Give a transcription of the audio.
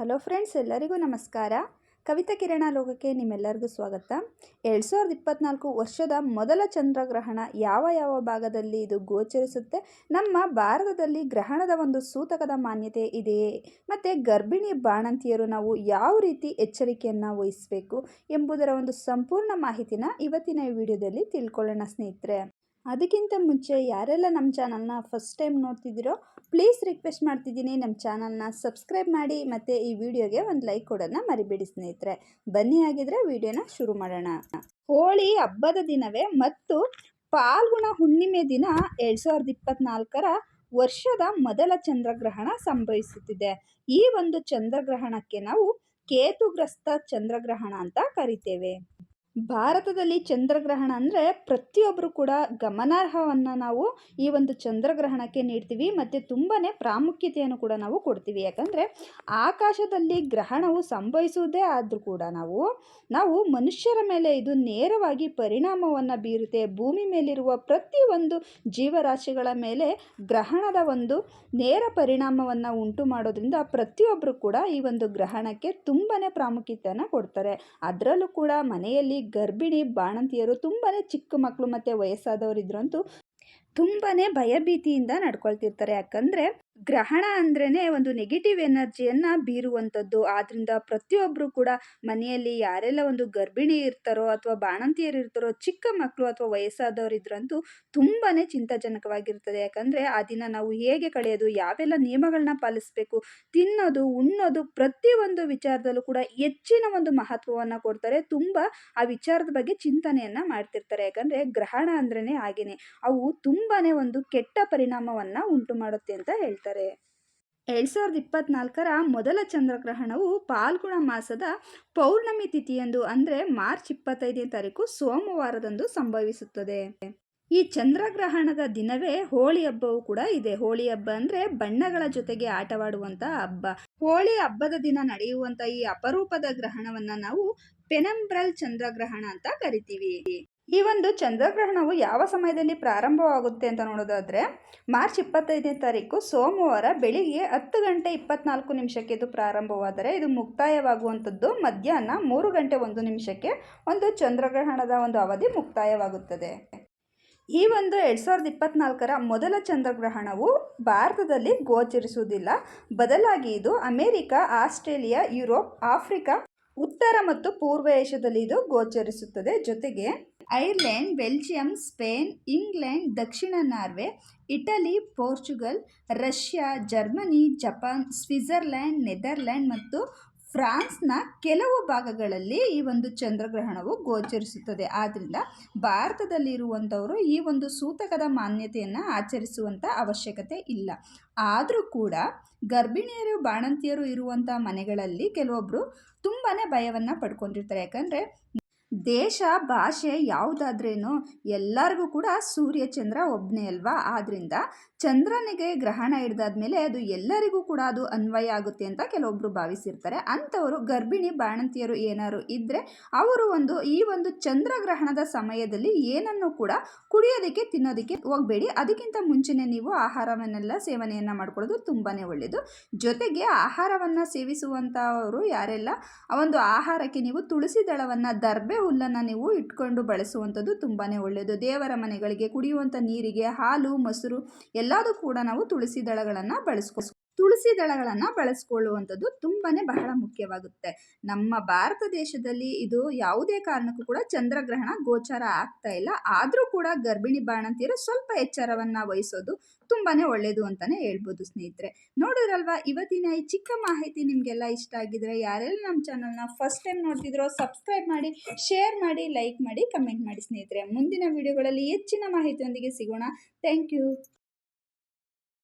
Hello friends, ಎಲ್ಲರಿಗೂ ನಮಸ್ಕಾರ. ಕವಿತಾ ಕಿರಣ ಲೋಕಕ್ಕೆ ನಿಮ್ಮೆಲ್ಲರಿಗೂ ಸ್ವಾಗತ. ಎರಡು ಸಾವಿರದ ಇಪ್ಪತ್ನಾಲ್ಕು ವರ್ಷದ ಮೊದಲ ಚಂದ್ರಗ್ರಹಣ ಯಾವ ಯಾವ ಭಾಗದಲ್ಲಿ ಇದು ಗೋಚರಿಸುತ್ತೆ? ನಮ್ಮ ಭಾರತದಲ್ಲಿ ಗ್ರಹಣದ ಒಂದು ಸೂತಕದ ಮಾನ್ಯತೆ ಇದೆಯೇ? ಮತ್ತು ಗರ್ಭಿಣಿ ಬಾಣಂತಿಯರು ನಾವು ಯಾವ ರೀತಿ ಎಚ್ಚರಿಕೆಯನ್ನು ವಹಿಸಬೇಕು ಎಂಬುದರ ಒಂದು ಸಂಪೂರ್ಣ ಮಾಹಿತಿನ ಇವತ್ತಿನ ವಿಡಿಯೋದಲ್ಲಿ ತಿಳ್ಕೊಳ್ಳೋಣ ಸ್ನೇಹಿತರೆ. ಅದಕ್ಕಿಂತ ಮುಂಚೆ ಯಾರೆಲ್ಲ ನಮ್ಮ ಚಾನಲ್ನ ಫಸ್ಟ್ ಟೈಮ್ ನೋಡ್ತಿದ್ದೀರೋ ಪ್ಲೀಸ್ ರಿಕ್ವೆಸ್ಟ್ ಮಾಡ್ತಿದ್ದೀನಿ ನಮ್ಮ ಚಾನಲ್ನ ಸಬ್ಸ್ಕ್ರೈಬ್ ಮಾಡಿ ಮತ್ತು ಈ ವಿಡಿಯೋಗೆ ಒಂದು ಲೈಕ್ ಕೊಡೋಣ ಮರಿಬೇಡಿ ಸ್ನೇಹಿತರೆ. ಬನ್ನಿ ಆಗಿದ್ರೆ ವಿಡಿಯೋನ ಶುರು ಮಾಡೋಣ. ಹೋಳಿ ಹಬ್ಬದ ದಿನವೇ ಮತ್ತು ಪಾಲ್ಗುಣ ಹುಣ್ಣಿಮೆ ದಿನ ಎರಡು ಸಾವಿರದ ಇಪ್ಪತ್ನಾಲ್ಕರ ವರ್ಷದ ಮೊದಲ ಚಂದ್ರಗ್ರಹಣ ಸಂಭವಿಸುತ್ತಿದೆ. ಈ ಒಂದು ಚಂದ್ರಗ್ರಹಣಕ್ಕೆ ನಾವು ಕೇತುಗ್ರಸ್ತ ಚಂದ್ರಗ್ರಹಣ ಅಂತ ಕರಿತೇವೆ. ಭಾರತದಲ್ಲಿ ಚಂದ್ರಗ್ರಹಣ ಅಂದರೆ ಪ್ರತಿಯೊಬ್ಬರು ಕೂಡ ಗಮನಾರ್ಹವನ್ನು ನಾವು ಈ ಒಂದು ಚಂದ್ರಗ್ರಹಣಕ್ಕೆ ನೀಡ್ತೀವಿ, ಮತ್ತು ತುಂಬಾ ಪ್ರಾಮುಖ್ಯತೆಯನ್ನು ಕೂಡ ನಾವು ಕೊಡ್ತೀವಿ. ಯಾಕಂದರೆ ಆಕಾಶದಲ್ಲಿ ಗ್ರಹಣವು ಸಂಭವಿಸುವುದೇ ಆದರೂ ಕೂಡ ನಾವು ನಾವು ಮನುಷ್ಯರ ಮೇಲೆ ಇದು ನೇರವಾಗಿ ಪರಿಣಾಮವನ್ನು ಬೀರುತ್ತೆ. ಭೂಮಿ ಮೇಲಿರುವ ಪ್ರತಿಯೊಂದು ಜೀವರಾಶಿಗಳ ಮೇಲೆ ಗ್ರಹಣದ ಒಂದು ನೇರ ಪರಿಣಾಮವನ್ನು ಉಂಟು ಮಾಡೋದ್ರಿಂದ ಪ್ರತಿಯೊಬ್ಬರು ಕೂಡ ಈ ಒಂದು ಗ್ರಹಣಕ್ಕೆ ತುಂಬಾ ಪ್ರಾಮುಖ್ಯತೆಯನ್ನು ಕೊಡ್ತಾರೆ. ಅದರಲ್ಲೂ ಕೂಡ ಮನೆಯಲ್ಲಿ ಗರ್ಭಿಣಿ ಬಾಣಂತಿಯರು ತುಂಬಾ ಚಿಕ್ಕ ಮಕ್ಕಳು ಮತ್ತು ವಯಸ್ಸಾದವರು ಇದ್ರಂತೂ ತುಂಬಾ ಭಯಭೀತಿಯಿಂದ ನಡ್ಕೊಳ್ತಿರ್ತಾರೆ. ಯಾಕಂದರೆ ಗ್ರಹಣ ಅಂದ್ರೇ ಒಂದು ನೆಗೆಟಿವ್ ಎನರ್ಜಿಯನ್ನು ಬೀರುವಂಥದ್ದು. ಆದ್ದರಿಂದ ಪ್ರತಿಯೊಬ್ಬರು ಕೂಡ ಮನೆಯಲ್ಲಿ ಯಾರೆಲ್ಲ ಒಂದು ಗರ್ಭಿಣಿ ಇರ್ತಾರೋ ಅಥವಾ ಬಾಣಂತಿಯರು ಇರ್ತಾರೋ, ಚಿಕ್ಕ ಮಕ್ಕಳು ಅಥವಾ ವಯಸ್ಸಾದವರು ಇದ್ರಂತೂ ತುಂಬಾ ಚಿಂತಾಜನಕವಾಗಿರ್ತದೆ. ಯಾಕಂದರೆ ಆ ದಿನ ನಾವು ಹೇಗೆ ಕಳೆಯೋದು, ಯಾವೆಲ್ಲ ನಿಯಮಗಳನ್ನ ಪಾಲಿಸಬೇಕು, ತಿನ್ನೋದು, ಉಣ್ಣೋದು ಪ್ರತಿಯೊಂದು ವಿಚಾರದಲ್ಲೂ ಕೂಡ ಹೆಚ್ಚಿನ ಒಂದು ಮಹತ್ವವನ್ನು ಕೊಡ್ತಾರೆ. ತುಂಬ ಆ ವಿಚಾರದ ಬಗ್ಗೆ ಚಿಂತನೆಯನ್ನು ಮಾಡ್ತಿರ್ತಾರೆ. ಯಾಕಂದರೆ ಗ್ರಹಣ ಅಂದ್ರೇ ಹಾಗೇನೆ. ಅವು ತುಂಬಾ ಒಂದು ಕೆಟ್ಟ ಪರಿಣಾಮವನ್ನು ಉಂಟು ಮಾಡುತ್ತೆ ಅಂತ ಹೇಳ್ತಾರೆ. ಎರಡು ಸಾವಿರದ ಇಪ್ಪತ್ನಾಲ್ಕರ ಮೊದಲ ಚಂದ್ರಗ್ರಹಣವು ಪಾಲ್ಗುಣ ಮಾಸದ ಪೌರ್ಣಮಿ ತಿಥಿಯಂದು ಅಂದರೆ ಮಾರ್ಚ್ ಇಪ್ಪತ್ತೈದನೇ ತಾರೀಕು ಸೋಮವಾರದಂದು ಸಂಭವಿಸುತ್ತದೆ. ಈ ಚಂದ್ರಗ್ರಹಣದ ದಿನವೇ ಹೋಳಿ ಹಬ್ಬವು ಕೂಡ ಇದೆ. ಹೋಳಿ ಹಬ್ಬ ಅಂದರೆ ಬಣ್ಣಗಳ ಜೊತೆಗೆ ಆಟವಾಡುವಂಥ ಹಬ್ಬ. ಹೋಳಿ ಹಬ್ಬದ ದಿನ ನಡೆಯುವಂಥ ಈ ಅಪರೂಪದ ಗ್ರಹಣವನ್ನು ನಾವು ಪೆನಂಬ್ರಲ್ ಚಂದ್ರಗ್ರಹಣ ಅಂತ ಕರಿತೀವಿ. ಈ ಒಂದು ಚಂದ್ರಗ್ರಹಣವು ಯಾವ ಸಮಯದಲ್ಲಿ ಪ್ರಾರಂಭವಾಗುತ್ತೆ ಅಂತ ನೋಡೋದಾದರೆ ಮಾರ್ಚ್ ಇಪ್ಪತ್ತೈದನೇ ತಾರೀಕು ಸೋಮವಾರ ಬೆಳಿಗ್ಗೆ ಹತ್ತು ಗಂಟೆ ಇಪ್ಪತ್ನಾಲ್ಕು ನಿಮಿಷಕ್ಕೆ ಇದು ಪ್ರಾರಂಭವಾದರೆ ಇದು ಮುಕ್ತಾಯವಾಗುವಂಥದ್ದು. ಮಧ್ಯಾಹ್ನ ಮೂರು ಗಂಟೆ ಒಂದು ನಿಮಿಷಕ್ಕೆ ಒಂದು ಚಂದ್ರಗ್ರಹಣದ ಒಂದು ಅವಧಿ ಮುಕ್ತಾಯವಾಗುತ್ತದೆ. ಈ ಒಂದು ಎರಡು ಸಾವಿರದ ಇಪ್ಪತ್ನಾಲ್ಕರ ಮೊದಲ ಚಂದ್ರಗ್ರಹಣವು ಭಾರತದಲ್ಲಿ ಗೋಚರಿಸುವುದಿಲ್ಲ. ಬದಲಾಗಿ ಇದು ಅಮೇರಿಕಾ, ಆಸ್ಟ್ರೇಲಿಯಾ, ಯುರೋಪ್, ಆಫ್ರಿಕಾ ಉತ್ತರ ಮತ್ತು ಪೂರ್ವ ಏಷ್ಯಾದಲ್ಲಿ ಇದು ಗೋಚರಿಸುತ್ತದೆ. ಜೊತೆಗೆ ಐರ್ಲೆಂಡ್, ಬೆಲ್ಜಿಯಂ, ಸ್ಪೇನ್, ಇಂಗ್ಲೆಂಡ್, ದಕ್ಷಿಣ Norway, Italy, Portugal, Russia, Germany, Japan Switzerland Netherland ಮತ್ತು ಫ್ರಾನ್ಸ್ನ ಕೆಲವು ಭಾಗಗಳಲ್ಲಿ ಈ ಒಂದು ಚಂದ್ರಗ್ರಹಣವು ಗೋಚರಿಸುತ್ತದೆ. ಆದ್ದರಿಂದ ಭಾರತದಲ್ಲಿರುವಂಥವರು ಈ ಒಂದು ಸೂತಕದ ಮಾನ್ಯತೆಯನ್ನು ಆಚರಿಸುವಂಥ ಅವಶ್ಯಕತೆ ಇಲ್ಲ. ಆದರೂ ಕೂಡ ಗರ್ಭಿಣಿಯರು, ಬಾಣಂತಿಯರು ಇರುವಂಥ ಮನೆಗಳಲ್ಲಿ ಕೆಲವೊಬ್ಬರು ತುಂಬಾ ಭಯವನ್ನು ಪಡ್ಕೊಂಡಿರ್ತಾರೆ. ಯಾಕಂದರೆ ದೇಶ, ಭಾಷೆ ಯಾವುದಾದ್ರೇನು ಎಲ್ಲರಿಗೂ ಕೂಡ ಸೂರ್ಯ, ಚಂದ್ರ ಒಬ್ಬನೇ ಅಲ್ವಾ? ಆದ್ದರಿಂದ ಚಂದ್ರನಿಗೆ ಗ್ರಹಣ ಹಿಡ್ದಾದ್ಮೇಲೆ ಅದು ಎಲ್ಲರಿಗೂ ಕೂಡ ಅದು ಅನ್ವಯ ಆಗುತ್ತೆ ಅಂತ ಕೆಲವೊಬ್ಬರು ಭಾವಿಸಿರ್ತಾರೆ. ಅಂಥವರು ಗರ್ಭಿಣಿ ಬಾಣಂತಿಯರು ಏನಾದ್ರು ಇದ್ದರೆ ಅವರು ಒಂದು ಈ ಒಂದು ಚಂದ್ರಗ್ರಹಣದ ಸಮಯದಲ್ಲಿ ಏನನ್ನು ಕೂಡ ಕುಡಿಯೋದಕ್ಕೆ, ತಿನ್ನೋದಕ್ಕೆ ಹೋಗಬೇಡಿ. ಅದಕ್ಕಿಂತ ಮುಂಚೆನೇ ನೀವು ಆಹಾರವನ್ನೆಲ್ಲ ಸೇವನೆಯನ್ನು ಮಾಡ್ಕೊಳ್ಳೋದು ತುಂಬಾ ಒಳ್ಳೆಯದು ಜೊತೆಗೆ ಆಹಾರವನ್ನು ಸೇವಿಸುವಂಥವರು ಯಾರೆಲ್ಲ, ಆ ಒಂದು ಆಹಾರಕ್ಕೆ ನೀವು ತುಳಸಿ ದಳವನ್ನು, ದರ್ಬೆ ಹುಲ್ಲನ್ನು ನೀವು ಇಟ್ಕೊಂಡು ಬಳಸುವಂಥದ್ದು ತುಂಬಾ ಒಳ್ಳೆಯದು. ದೇವರ ಮನೆಗಳಿಗೆ ಕುಡಿಯುವಂಥ ನೀರಿಗೆ ಹಾಲು, ಮೊಸರು ಎಲ್ಲದೂ ಕೂಡ ನಾವು ತುಳಸಿ ದಳಗಳನ್ನು ಬಳಸ್ಕೊ ತುಳಸಿ ದಳಗಳನ್ನು ಬಳಸ್ಕೊಳ್ಳುವಂಥದ್ದು ತುಂಬಾ ಬಹಳ ಮುಖ್ಯವಾಗುತ್ತೆ. ನಮ್ಮ ಭಾರತ ದೇಶದಲ್ಲಿ ಇದು ಯಾವುದೇ ಕಾರಣಕ್ಕೂ ಕೂಡ ಚಂದ್ರಗ್ರಹಣ ಗೋಚಾರ ಆಗ್ತಾ ಇಲ್ಲ. ಆದರೂ ಕೂಡ ಗರ್ಭಿಣಿ ಬಾಣಂತಿಯರು ಸ್ವಲ್ಪ ಎಚ್ಚರವನ್ನು ವಹಿಸೋದು ತುಂಬಾ ಒಳ್ಳೆಯದು ಅಂತಲೇ ಹೇಳ್ಬೋದು ಸ್ನೇಹಿತರೆ. ನೋಡಿದ್ರಲ್ವಾ, ಇವತ್ತಿನ ಈ ಚಿಕ್ಕ ಮಾಹಿತಿ ನಿಮಗೆಲ್ಲ ಇಷ್ಟ ಆಗಿದ್ರೆ ಯಾರೆಲ್ಲ ನಮ್ಮ ಚಾನಲ್ನ ಫಸ್ಟ್ ಟೈಮ್ ನೋಡ್ತಿದ್ರೋ ಸಬ್ಸ್ಕ್ರೈಬ್ ಮಾಡಿ ಶೇರ್ ಮಾಡಿ ಲೈಕ್ ಮಾಡಿ ಕಮೆಂಟ್ ಮಾಡಿ ಸ್ನೇಹಿತರೆ. ಮುಂದಿನ ವಿಡಿಯೋಗಳಲ್ಲಿ ಹೆಚ್ಚಿನ ಮಾಹಿತಿಯೊಂದಿಗೆ ಸಿಗೋಣ. Thank you